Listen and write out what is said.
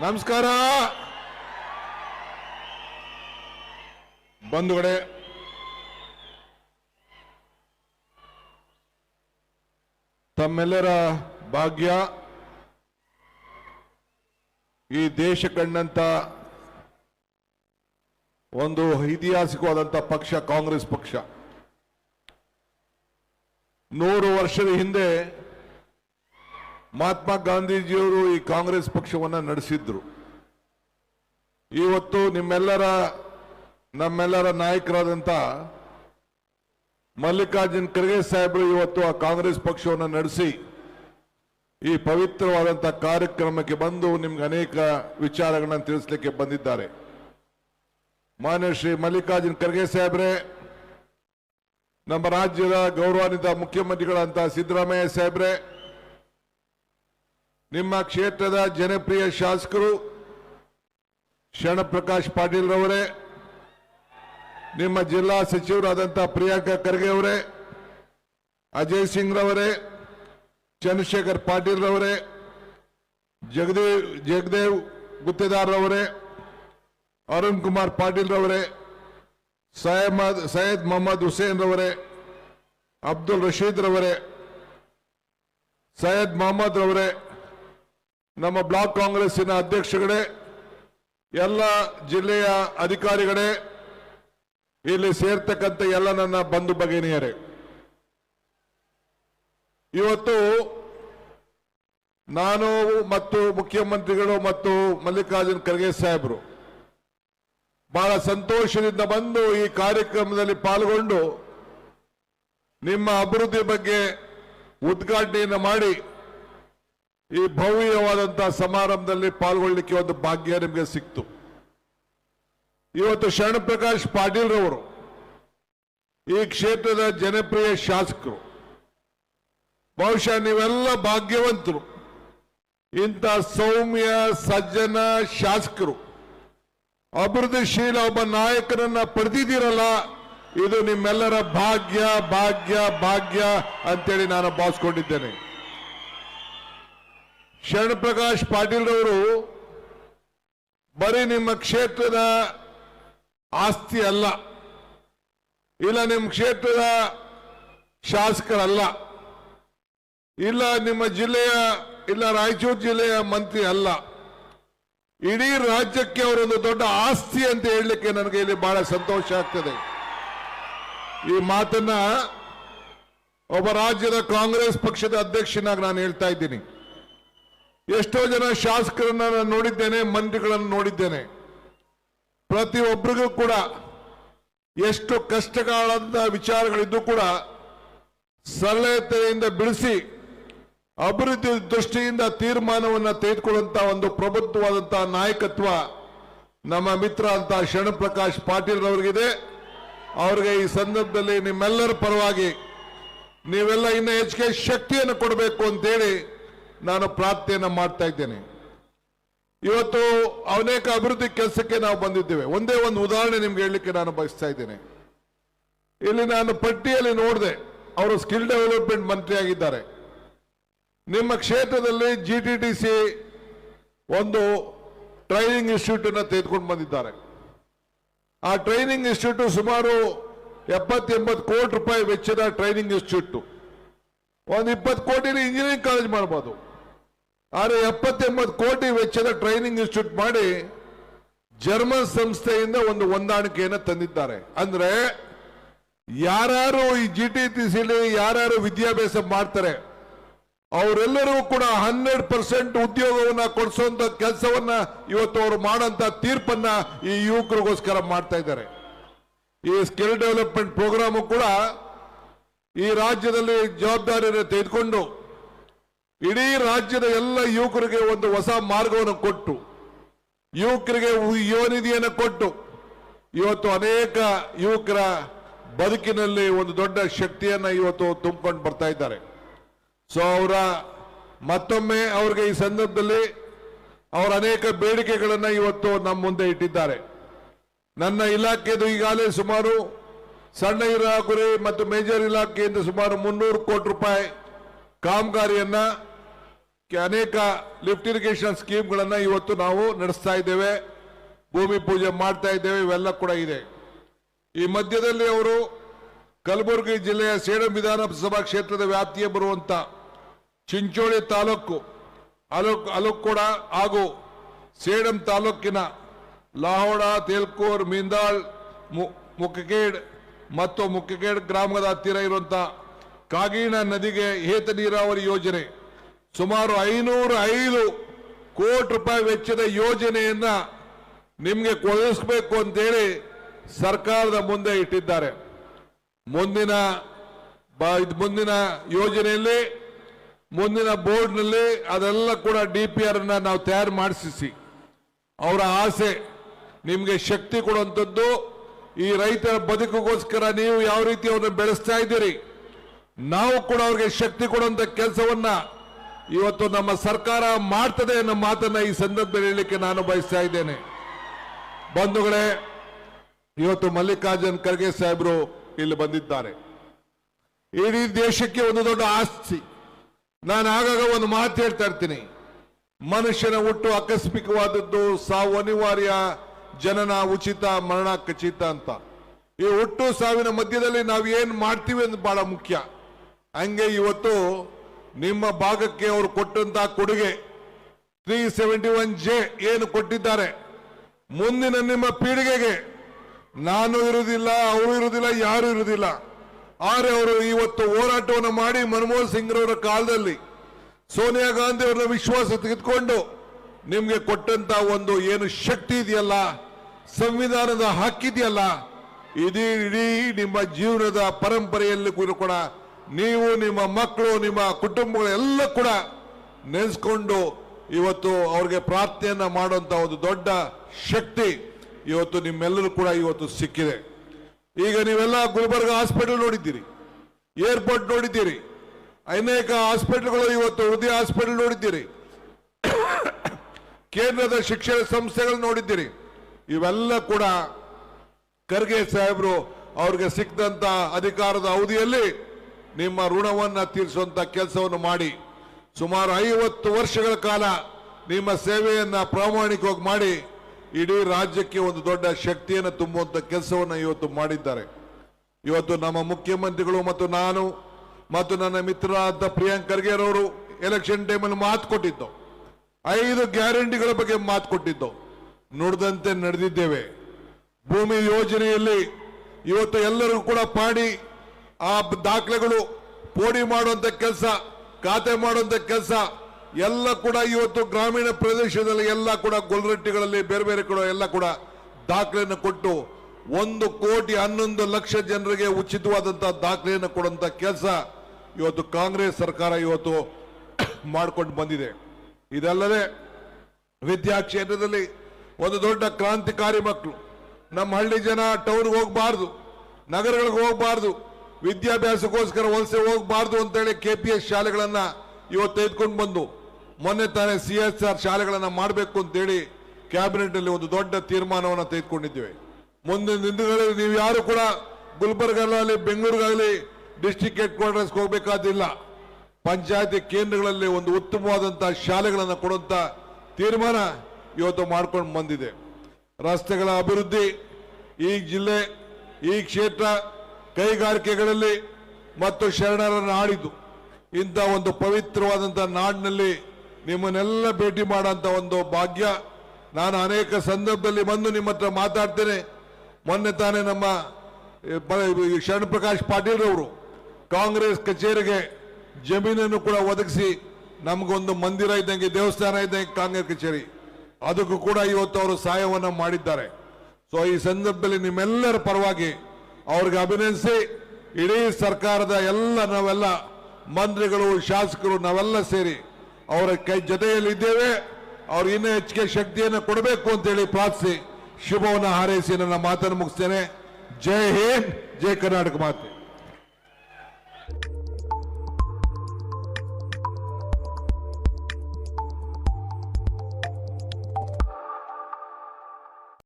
ನಮಸ್ಕಾರ. ಬಂಧುಗಳೇ ತಮ್ಮೆಲ್ಲರ ಭಾಗ್ಯ. ಈ ದೇಶ ಕಂಡಂತ ಒಂದು ಐತಿಹಾಸಿಕವಾದಂಥ ಪಕ್ಷ, ಕಾಂಗ್ರೆಸ್ ಪಕ್ಷ. ನೂರು ವರ್ಷದ ಹಿಂದೆ ಮಹಾತ್ಮ ಗಾಂಧೀಜಿಯವರು ಈ ಕಾಂಗ್ರೆಸ್ ಪಕ್ಷವನ್ನ ನಡೆಸಿದ್ರು. ಇವತ್ತು ನಿಮ್ಮೆಲ್ಲರ, ನಮ್ಮೆಲ್ಲರ ನಾಯಕರಾದಂಥ ಮಲ್ಲಿಕಾರ್ಜುನ್ ಖರ್ಗೆ ಸಾಹೇಬರು ಇವತ್ತು ಆ ಕಾಂಗ್ರೆಸ್ ಪಕ್ಷವನ್ನು ನಡೆಸಿ ಈ ಪವಿತ್ರವಾದಂಥ ಕಾರ್ಯಕ್ರಮಕ್ಕೆ ಬಂದು ನಿಮ್ಗೆ ಅನೇಕ ವಿಚಾರಗಳನ್ನ ತಿಳಿಸ್ಲಿಕ್ಕೆ ಬಂದಿದ್ದಾರೆ. ಮಾನ್ಯ ಶ್ರೀ ಮಲ್ಲಿಕಾರ್ಜುನ್ ಖರ್ಗೆ ಸಾಹೇಬ್ರೆ, ನಮ್ಮ ರಾಜ್ಯದ ಗೌರವಾನ್ವಿತ ಮುಖ್ಯಮಂತ್ರಿಗಳಂತ ಸಿದ್ದರಾಮಯ್ಯ ಸಾಹೇಬ್ರೆ ನಿಮ್ಮ ಕ್ಷೇತ್ರದ ಜನಪ್ರಿಯ ಶಾಸಕರು ಶರಣಪ್ರಕಾಶ್ ಪಾಟೀಲ್ ರವರೇ, ನಿಮ್ಮ ಜಿಲ್ಲಾ ಸಚಿವರಾದಂತಹ ಪ್ರಿಯಾಂಕಾ ಖರ್ಗೆ ಅವರೇ, ಅಜಯ್ ಸಿಂಗ್ ರವರೇ, ಚಂದ್ರಶೇಖರ್ ಪಾಟೀಲ್ ರವರೇ ಜಗದೇವ್ ಜಗದೇವ್ ಗುತ್ತೇದಾರ್ ರವರೇ, ಅರುಣ್ ಕುಮಾರ್ ಪಾಟೀಲ್ ರವರೇ, ಸಯಮದ್, ಸೈಯದ್ ಮೊಹಮ್ಮದ್ ಹುಸೇನ್ ರವರೇ, ಅಬ್ದುಲ್ ರಶೀದ್ ರವರೇ, ಸೈಯದ್ ಮೊಹಮ್ಮದ್ ರವರೇ ನಮ್ಮ ಬ್ಲಾಕ್ ಕಾಂಗ್ರೆಸ್ಸಿನ ಅಧ್ಯಕ್ಷಗಳೇ, ಎಲ್ಲ ಜಿಲ್ಲೆಯ ಅಧಿಕಾರಿಗಳೇ, ಇಲ್ಲಿ ಸೇರ್ತಕ್ಕಂಥ ಎಲ್ಲ ನನ್ನ ಬಂಧು ಭಗಿನಿಯರೇ. ಇವತ್ತು ನಾನು ಮತ್ತು ಮುಖ್ಯಮಂತ್ರಿಗಳು ಮತ್ತು ಮಲ್ಲಿಕಾರ್ಜುನ್ ಖರ್ಗೆ ಸಾಹೇಬರು ಬಹಳ ಸಂತೋಷದಿಂದ ಬಂದು ಈ ಕಾರ್ಯಕ್ರಮದಲ್ಲಿ ಪಾಲ್ಗೊಂಡು ನಿಮ್ಮ ಅಭಿವೃದ್ಧಿ ಬಗ್ಗೆ ಉದ್ಘಾಟನೆಯನ್ನು ಮಾಡಿ ಈ ಭವ್ಯವಾದಂತಹ ಸಮಾರಂಭದಲ್ಲಿ ಪಾಲ್ಗೊಳ್ಳಿಕ್ಕೆ ಒಂದು ಭಾಗ್ಯ ನಿಮಗೆ ಸಿಕ್ತು. ಇವತ್ತು ಶರಣಪ್ರಕಾಶ್ ಪಾಟೀಲ್ ರವರು ಈ ಕ್ಷೇತ್ರದ ಜನಪ್ರಿಯ ಶಾಸಕರು. ಬಹುಶಃ ನೀವೆಲ್ಲ ಭಾಗ್ಯವಂತರು. ಇಂಥ ಸೌಮ್ಯ, ಸಜ್ಜನ, ಶಾಸಕರು. ಅಭಿವೃದ್ಧಿಶೀಲ ಒಬ್ಬ ನಾಯಕನನ್ನ ಪಡೆದಿದ್ದೀರಲ್ಲ, ಇದು ನಿಮ್ಮೆಲ್ಲರ ಭಾಗ್ಯ ಭಾಗ್ಯ ಭಾಗ್ಯ ಅಂತೇಳಿ ನಾನು ಭಾವಿಸ್ಕೊಂಡಿದ್ದೇನೆ. ಶರಣಪ್ರಕಾಶ್ ಪಾಟೀಲ್ ರವರು ಬರೀ ನಿಮ್ಮ ಕ್ಷೇತ್ರದ ಆಸ್ತಿ ಅಲ್ಲ, ಇಲ್ಲ ನಿಮ್ಮ ಕ್ಷೇತ್ರದ ಶಾಸಕರಲ್ಲ, ಇಲ್ಲ ನಿಮ್ಮ ಜಿಲ್ಲೆಯ, ಇಲ್ಲ ರಾಯಚೂರು ಜಿಲ್ಲೆಯ ಮಂತ್ರಿ ಅಲ್ಲ. ಇಡೀ ರಾಜ್ಯಕ್ಕೆ ಅವರೊಂದು ದೊಡ್ಡ ಆಸ್ತಿ ಅಂತ ಹೇಳಲಿಕ್ಕೆ ನನಗೆ ಇಲ್ಲಿ ಬಹಳ ಸಂತೋಷ ಆಗ್ತದೆ. ಈ ಮಾತನ್ನ ಒಬ್ಬ ರಾಜ್ಯದ ಕಾಂಗ್ರೆಸ್ ಪಕ್ಷದ ಅಧ್ಯಕ್ಷನಾಗಿ ನಾನು ಹೇಳ್ತಾ ಇದ್ದೀನಿ. ಎಷ್ಟೋ ಜನ ಶಾಸಕರನ್ನ ನಾನು ನೋಡಿದ್ದೇನೆ, ಮಂತ್ರಿಗಳನ್ನು ನೋಡಿದ್ದೇನೆ. ಪ್ರತಿಯೊಬ್ಬರಿಗೂ ಕೂಡ ಎಷ್ಟು ಕಷ್ಟಕಾಲದ ವಿಚಾರಗಳಿದ್ದು ಕೂಡ ಸರಳತೆಯಿಂದ ಬಿಡಿಸಿ ಅಭಿವೃದ್ಧಿ ದೃಷ್ಟಿಯಿಂದ ತೀರ್ಮಾನವನ್ನು ತೆಗೆದುಕೊಳ್ಳುವಂಥ ಒಂದು ಪ್ರಬುದ್ಧವಾದಂತಹ ನಾಯಕತ್ವ ನಮ್ಮ ಮಿತ್ರ ಅಂತ ಶರಣಪ್ರಕಾಶ್ ಪಾಟೀಲ್ ರವರಿಗಿದೆ. ಅವರಿಗೆ ಈ ಸಂದರ್ಭದಲ್ಲಿ ನಿಮ್ಮೆಲ್ಲರ ಪರವಾಗಿ ನೀವೆಲ್ಲ ಇನ್ನೂ ಹೆಚ್ಚಿಗೆ ಶಕ್ತಿಯನ್ನು ಕೊಡಬೇಕು ಅಂತೇಳಿ ನಾನು ಪ್ರಾರ್ಥನೆಯನ್ನು ಮಾಡ್ತಾ ಇದ್ದೇನೆ. ಇವತ್ತು ಅನೇಕ ಅಭಿವೃದ್ಧಿ ಕೆಲಸಕ್ಕೆ ನಾವು ಬಂದಿದ್ದೇವೆ. ಒಂದೇ ಒಂದು ಉದಾಹರಣೆ ನಿಮ್ಗೆ ಹೇಳಲಿಕ್ಕೆ ನಾನು ಬಯಸ್ತಾ ಇದ್ದೇನೆ. ಇಲ್ಲಿ ನಾನು ಪಟ್ಟಿಯಲ್ಲಿ ನೋಡಿದೆ, ಅವರು ಸ್ಕಿಲ್ ಡೆವಲಪ್ಮೆಂಟ್ ಮಂತ್ರಿ ಆಗಿದ್ದಾರೆ. ನಿಮ್ಮ ಕ್ಷೇತ್ರದಲ್ಲಿ ಜಿ ಟಿ ಟಿ ಸಿ ಒಂದು ಟ್ರೈನಿಂಗ್ ಇನ್ಸ್ಟಿಟ್ಯೂಟ್ ಅನ್ನು ತೆಗೆದುಕೊಂಡು ಬಂದಿದ್ದಾರೆ. ಆ ಟ್ರೈನಿಂಗ್ ಇನ್ಸ್ಟಿಟ್ಯೂಟ್ ಸುಮಾರು ಎಪ್ಪತ್ತೆಂಬತ್ತು ಕೋಟಿ ರೂಪಾಯಿ ವೆಚ್ಚದ ಟ್ರೈನಿಂಗ್ ಇನ್ಸ್ಟಿಟ್ಯೂಟ್. ಒಂದು ಇಪ್ಪತ್ತು ಕೋಟಿಲಿ ಇಂಜಿನಿಯರಿಂಗ್ ಕಾಲೇಜ್ ಮಾಡ್ಬೋದು. ಆದರೆ ಎಪ್ಪತ್ತೆಂಬತ್ತು ಕೋಟಿ ವೆಚ್ಚದ ಟ್ರೈನಿಂಗ್ ಇನ್ಸ್ಟಿಟ್ಯೂಟ್ ಮಾಡಿ ಜರ್ಮನ್ ಸಂಸ್ಥೆಯಿಂದ ಒಂದು ಹೊಂದಾಣಿಕೆಯನ್ನು ತಂದಿದ್ದಾರೆ. ಅಂದ್ರೆ ಯಾರು ಈ ಜಿ ಟಿ ಟಿ ಸಿಲಿ ಯಾರ್ಯಾರು ವಿದ್ಯಾಭ್ಯಾಸ ಮಾಡ್ತಾರೆ ಅವರೆಲ್ಲರೂ ಕೂಡ ಹಂಡ್ರೆಡ್ ಪರ್ಸೆಂಟ್ ಉದ್ಯೋಗವನ್ನ ಕೊಡಿಸುವಂತ ಕೆಲಸವನ್ನ ಇವತ್ತು ಅವರು ಮಾಡಂತ ತೀರ್ಪನ್ನ ಈ ಯುವಕರಿಗೋಸ್ಕರ ಮಾಡ್ತಾ ಇದ್ದಾರೆ. ಈ ಸ್ಕಿಲ್ ಡೆವಲಪ್ಮೆಂಟ್ ಪ್ರೋಗ್ರಾಮು ಕೂಡ ಈ ರಾಜ್ಯದಲ್ಲಿ ಜವಾಬ್ದಾರಿಯನ್ನು ತೆಗೆದುಕೊಂಡು ಇಡೀ ರಾಜ್ಯದ ಎಲ್ಲ ಯುವಕರಿಗೆ ಒಂದು ಹೊಸ ಮಾರ್ಗವನ್ನು ಕೊಟ್ಟು, ಯುವಕರಿಗೆ ಯುವನಿಧಿಯನ್ನು ಕೊಟ್ಟು, ಇವತ್ತು ಅನೇಕ ಯುವಕರ ಬದುಕಿನಲ್ಲಿ ಒಂದು ದೊಡ್ಡ ಶಕ್ತಿಯನ್ನ ಇವತ್ತು ತುಂಬಿಕೊಂಡು ಬರ್ತಾ ಇದ್ದಾರೆ. ಸೊ ಅವರ ಮತ್ತೊಮ್ಮೆ ಅವ್ರಿಗೆ ಈ ಸಂದರ್ಭದಲ್ಲಿ ಅವರ ಅನೇಕ ಬೇಡಿಕೆಗಳನ್ನು ಇವತ್ತು ನಮ್ಮ ಮುಂದೆ ಇಟ್ಟಿದ್ದಾರೆ. ನನ್ನ ಇಲಾಖೆದು ಈಗಾಗಲೇ ಸುಮಾರು ಸಣ್ಣ ಇಲಾಖೆ ಮತ್ತು ಮೇಜರ್ ಇಲಾಖೆಯಿಂದ ಸುಮಾರು ಮುನ್ನೂರು ಕೋಟಿ ರೂಪಾಯಿ ಕಾಮಗಾರಿಯನ್ನ ಅನೇಕ ಲಿಫ್ಟ್ ಇರಿಗೇಷನ್ ಸ್ಕೀಮ್ಗಳನ್ನ ಇವತ್ತು ನಾವು ನಡೆಸ್ತಾ ಇದ್ದೇವೆ. ಭೂಮಿ ಪೂಜೆ ಮಾಡ್ತಾ ಇದ್ದೇವೆ, ಇವೆಲ್ಲ ಕೂಡ ಇದೆ. ಈ ಮಧ್ಯದಲ್ಲಿ ಅವರು ಕಲಬುರಗಿ ಜಿಲ್ಲೆಯ ಸೇಡಂ ವಿಧಾನಸಭಾ ಕ್ಷೇತ್ರದ ವ್ಯಾಪ್ತಿಯ ಬರುವಂತ ಚಿಂಚೋಳಿ ತಾಲೂಕು, ಅಲೋಕ್ ಕೂಡ ಹಾಗೂ ಸೇಡಂ ತಾಲೂಕಿನ ಲಾಹೋಡ, ತೇಲ್ಕೂರ್ ಮಿಂದಾಳ್ ಮುಕ್ಕಗೇಡ್ ಮತ್ತು ಮುಕ್ಕಗೇಡ್ ಗ್ರಾಮದ ಹತ್ತಿರ ಇರುವಂತ ಕಾಗೀಣ ನದಿಗೆ ಏತ ನೀರಾವರಿ ಯೋಜನೆ. ಸುಮಾರು ಐನೂರ ಐದು ಕೋಟಿ ರೂಪಾಯಿ ವೆಚ್ಚದ ಯೋಜನೆಯನ್ನ ನಿಮ್ಗೆ ಕೊಡಿಸ್ಬೇಕು ಅಂತೇಳಿ ಸರ್ಕಾರದ ಮುಂದೆ ಇಟ್ಟಿದ್ದಾರೆ. ಮುಂದಿನ ಮುಂದಿನ ಯೋಜನೆಯಲ್ಲಿ, ಮುಂದಿನ ಬೋರ್ಡ್ನಲ್ಲಿ ಅದೆಲ್ಲ ಕೂಡ ಡಿ ಪಿ ಆರ್ ನಾವು ತಯಾರು ಮಾಡಿಸಿ ಅವರ ಆಸೆ ನಿಮ್ಗೆ ಶಕ್ತಿ ಕೊಡುವಂಥದ್ದು. ಈ ರೈತರ ಬದುಕಿಗೋಸ್ಕರ ನೀವು ಯಾವ ರೀತಿ ಅವ್ರನ್ನ ಬೆಳೆಸ್ತಾ ಇದ್ದೀರಿ? ನಾವು ಕೂಡ ಅವ್ರಿಗೆ ಶಕ್ತಿ ಕೊಡುವಂತ ಕೆಲಸವನ್ನ ಇವತ್ತು ನಮ್ಮ ಸರ್ಕಾರ ಮಾಡ್ತದೆ ಅನ್ನೋ ಮಾತನ್ನ ಈ ಸಂದರ್ಭದಲ್ಲಿ ಹೇಳಲಿಕ್ಕೆ ನಾನು ಬಯಸ್ತಾ ಇದ್ದೇನೆ. ಬಂಧುಗಳೇ, ಇವತ್ತು ಮಲ್ಲಿಕಾರ್ಜುನ್ ಖರ್ಗೆ ಸಾಹೇಬರು ಇಲ್ಲಿ ಬಂದಿದ್ದಾರೆ. ಇಡೀ ದೇಶಕ್ಕೆ ಒಂದು ದೊಡ್ಡ ಆಸ್ತಿ. ನಾನು ಆಗಾಗ ಒಂದು ಮಾತು ಹೇಳ್ತಾ ಇರ್ತೀನಿ. ಮನುಷ್ಯನ ಹುಟ್ಟು ಆಕಸ್ಮಿಕವಾದದ್ದು ಸಾವು ಅನಿವಾರ್ಯ, ಜನನ ಉಚಿತ, ಮರಣ ಖಚಿತ ಅಂತ. ಈ ಹುಟ್ಟು ಸಾವಿನ ಮಧ್ಯದಲ್ಲಿ ನಾವು ಏನ್ ಮಾಡ್ತೀವಿ ಅಂತ ಬಹಳ ಮುಖ್ಯ. ಹಂಗೆ ಇವತ್ತು ನಿಮ್ಮ ಭಾಗಕ್ಕೆ ಅವರು ಕೊಟ್ಟಂತ ಕೊಡುಗೆ ತ್ರೀ ಸೆವೆಂಟಿ ಒನ್ ಜೆ ಏನು ಕೊಟ್ಟಿದ್ದಾರೆ. ಮುಂದಿನ ನಿಮ್ಮ ಪೀಳಿಗೆಗೆ ನಾನು ಇರುವುದಿಲ್ಲ, ಅವರು ಇರುವುದಿಲ್ಲ, ಯಾರು ಇರುವುದಿಲ್ಲ. ಆದರೆ ಅವರು ಇವತ್ತು ಹೋರಾಟವನ್ನು ಮಾಡಿ ಮನಮೋಹನ್ ಸಿಂಗ್ರವರ ಕಾಲದಲ್ಲಿ ಸೋನಿಯಾ ಗಾಂಧಿ ಅವರನ್ನ ವಿಶ್ವಾಸ ತೆಗೆದುಕೊಂಡು ನಿಮಗೆ ಕೊಟ್ಟಂತ ಒಂದು ಏನು ಶಕ್ತಿ ಇದೆಯಲ್ಲ, ಸಂವಿಧಾನದ ಹಕ್ಕಿದೆಯಲ್ಲ ಇದೀ ಇಡೀ ನಿಮ್ಮ ಜೀವನದ ಪರಂಪರೆಯಲ್ಲಿ ಕೂಡ ನೀವು ನಿಮ್ಮ ಮಕ್ಕಳು, ನಿಮ್ಮ ಕುಟುಂಬಗಳು ಎಲ್ಲ ಕೂಡ ನೆನೆಸ್ಕೊಂಡು ಇವತ್ತು ಅವ್ರಿಗೆ ಪ್ರಾರ್ಥನೆಯನ್ನ ಮಾಡುವಂತ ಒಂದು ದೊಡ್ಡ ಶಕ್ತಿ ಇವತ್ತು ನಿಮ್ಮೆಲ್ಲರೂ ಕೂಡ ಇವತ್ತು ಸಿಕ್ಕಿದೆ. ಈಗ ನೀವೆಲ್ಲ ಗುಲ್ಬರ್ಗ ಹಾಸ್ಪಿಟಲ್ ನೋಡಿದ್ದೀರಿ, ಏರ್ಪೋರ್ಟ್ ನೋಡಿದ್ದೀರಿ, ಅನೇಕ ಹಾಸ್ಪಿಟಲ್ಗಳು ಇವತ್ತು ಹೃದಯ ಹಾಸ್ಪಿಟಲ್ ನೋಡಿದ್ದೀರಿ, ಕೇಂದ್ರದ ಶಿಕ್ಷಣ ಸಂಸ್ಥೆಗಳು ನೋಡಿದ್ದೀರಿ, ಇವೆಲ್ಲ ಕೂಡ ಖರ್ಗೆ ಸಾಹೇಬರು ಅವ್ರಿಗೆ ಸಿಕ್ಕಂತ ಅಧಿಕಾರದ ಅವಧಿಯಲ್ಲಿ ನಿಮ್ಮ ಋಣವನ್ನು ತೀರಿಸುವಂತ ಕೆಲಸವನ್ನು ಮಾಡಿ, ಸುಮಾರು ಐವತ್ತು ವರ್ಷಗಳ ಕಾಲ ನಿಮ್ಮ ಸೇವೆಯನ್ನ ಪ್ರಾಮಾಣಿಕವಾಗಿ ಮಾಡಿ, ಇಡೀ ರಾಜ್ಯಕ್ಕೆ ಒಂದು ದೊಡ್ಡ ಶಕ್ತಿಯನ್ನು ತುಂಬುವಂತ ಕೆಲಸವನ್ನು ಇವತ್ತು ಮಾಡಿದ್ದಾರೆ. ಇವತ್ತು ನಮ್ಮ ಮುಖ್ಯಮಂತ್ರಿಗಳು ಮತ್ತು ನಾನು ಮತ್ತು ನನ್ನ ಮಿತ್ರರಾದ ಪ್ರಿಯಾಂಕ್ ಖರ್ಗೆರವರು ಎಲೆಕ್ಷನ್ ಟೈಮಲ್ಲಿ ಮಾತು ಕೊಟ್ಟಿದ್ದು, ಐದು ಗ್ಯಾರಂಟಿಗಳ ಬಗ್ಗೆ ಮಾತು ಕೊಟ್ಟಿದ್ದು, ನುಡಿದಂತೆ ನಡೆದಿದ್ದೇವೆ. ಭೂಮಿ ಯೋಜನೆಯಲ್ಲಿ ಇವತ್ತು ಎಲ್ಲರಿಗೂ ಕೂಡ ಪಾಡಿ ಆ ದಾಖಲೆಗಳು ಪೋಡಿ ಮಾಡುವಂತ ಕೆಲಸ, ಖಾತೆ ಮಾಡುವಂತ ಕೆಲಸ, ಎಲ್ಲ ಕೂಡ ಇವತ್ತು ಗ್ರಾಮೀಣ ಪ್ರದೇಶದಲ್ಲಿ ಎಲ್ಲ ಕೂಡ ಗೊಲ್ರಟ್ಟಿಗಳಲ್ಲಿ ಬೇರೆ ಬೇರೆ ಕೂಡ ಎಲ್ಲ ಕೂಡ ದಾಖಲೆಯನ್ನು ಕೊಟ್ಟು ಒಂದು ಕೋಟಿ ಹನ್ನೊಂದು ಲಕ್ಷ ಜನರಿಗೆ ಉಚಿತವಾದಂತಹ ದಾಖಲೆಯನ್ನು ಕೊಡುವಂತ ಕೆಲಸ ಇವತ್ತು ಕಾಂಗ್ರೆಸ್ ಸರ್ಕಾರ ಇವತ್ತು ಮಾಡ್ಕೊಂಡು ಬಂದಿದೆ. ಇದಲ್ಲದೆ ವಿದ್ಯಾ ಕ್ಷೇತ್ರದಲ್ಲಿ ಒಂದು ದೊಡ್ಡ ಕ್ರಾಂತಿಕಾರಿ ಮಕ್ಕಳು. ನಮ್ಮ ಹಳ್ಳಿ ಜನ ಟೌನ್ಗೆ ಹೋಗಬಾರ್ದು, ನಗರಗಳಿಗೆ ಹೋಗಬಾರ್ದು ವಿದ್ಯಾಭ್ಯಾಸಕ್ಕೋಸ್ಕರ ವಲಸೆ ಹೋಗಬಾರ್ದು ಅಂತೇಳಿ ಕೆ ಪಿ ಎಸ್ ಶಾಲೆಗಳನ್ನ ಇವತ್ತು ತೆಗೆದುಕೊಂಡು ಬಂದು, ಮೊನ್ನೆ ತಾನೇ ಸಿ ಎಸ್ ಆರ್ ಶಾಲೆಗಳನ್ನ ಮಾಡಬೇಕು ಅಂತೇಳಿ ಕ್ಯಾಬಿನೆಟ್ ಅಲ್ಲಿ ಒಂದು ದೊಡ್ಡ ತೀರ್ಮಾನವನ್ನು ತೆಗೆದುಕೊಂಡಿದ್ದೇವೆ. ಮುಂದಿನ ದಿನಗಳಲ್ಲಿ ನೀವು ಯಾರು ಕೂಡ ಗುಲ್ಬರ್ಗಾಗಲಿ ಬೆಂಗಳೂರಿಗಾಗಲಿ ಡಿಸ್ಟಿಕ್ ಹೆಡ್ ಕ್ವಾರ್ಟರ್ಸ್ ಹೋಗಬೇಕಾದಿಲ್ಲ. ಪಂಚಾಯತಿ ಕೇಂದ್ರಗಳಲ್ಲಿ ಒಂದು ಉತ್ತಮವಾದಂತಹ ಶಾಲೆಗಳನ್ನು ಕೊಡುವಂತ ತೀರ್ಮಾನ ಇವತ್ತು ಮಾಡ್ಕೊಂಡು ಬಂದಿದೆ. ರಸ್ತೆಗಳ ಅಭಿವೃದ್ಧಿ, ಈ ಜಿಲ್ಲೆ, ಈ ಕ್ಷೇತ್ರ ಕೈಗಾರಿಕೆಗಳಲ್ಲಿ ಮತ್ತು ಶರಣರ ನಾಡಿದ್ದು ಇಂಥ ಒಂದು ಪವಿತ್ರವಾದಂಥ ನಾಡಿನಲ್ಲಿ ನಿಮ್ಮನ್ನೆಲ್ಲ ಭೇಟಿ ಮಾಡೋಂಥ ಒಂದು ಭಾಗ್ಯ. ನಾನು ಅನೇಕ ಸಂದರ್ಭದಲ್ಲಿ ಬಂದು ನಿಮ್ಮ ಹತ್ರ ಮಾತಾಡ್ತೇನೆ. ಮೊನ್ನೆ ತಾನೇ ನಮ್ಮ ಶರಣ ಪ್ರಕಾಶ್ ಪಾಟೀಲ್ ಅವರು ಕಾಂಗ್ರೆಸ್ ಕಚೇರಿಗೆ ಜಮೀನನ್ನು ಕೂಡ ಒದಗಿಸಿ ನಮಗೊಂದು ಮಂದಿರ ಇದ್ದಂಗೆ ದೇವಸ್ಥಾನ ಇದ್ದಂಗೆ ಕಾಂಗ್ರೆಸ್ ಕಚೇರಿ. ಅದಕ್ಕೂ ಕೂಡ ಇವತ್ತು ಅವರು ಸಹಾಯವನ್ನು ಮಾಡಿದ್ದಾರೆ. ಸೊ ಈ ಸಂದರ್ಭದಲ್ಲಿ ನಿಮ್ಮೆಲ್ಲರ ಪರವಾಗಿ ಅವ್ರಿಗೆ ಅಭಿನಂದಿಸಿ, ಇಡೀ ಸರ್ಕಾರದ ಎಲ್ಲ ನಾವೆಲ್ಲ ಮಂತ್ರಿಗಳು, ಶಾಸಕರು, ನಾವೆಲ್ಲ ಸೇರಿ ಅವರ ಕೈ ಜೊತೆಯಲ್ಲಿ ಇದ್ದೇವೆ. ಅವ್ರು ಇನ್ನೂ ಹೆಚ್ಚಿಗೆ ಶಕ್ತಿಯನ್ನು ಕೊಡಬೇಕು ಅಂತೇಳಿ ಪ್ರಾರ್ಥಿಸಿ. ಶುಭವನ್ನು ಹಾರೈಸಿ ನನ್ನ ಮಾತನ್ನು ಮುಗಿಸ್ತೇನೆ. ಜೈ ಹಿಂದ್, ಜೈ ಕರ್ನಾಟಕ ಮಾತೆ.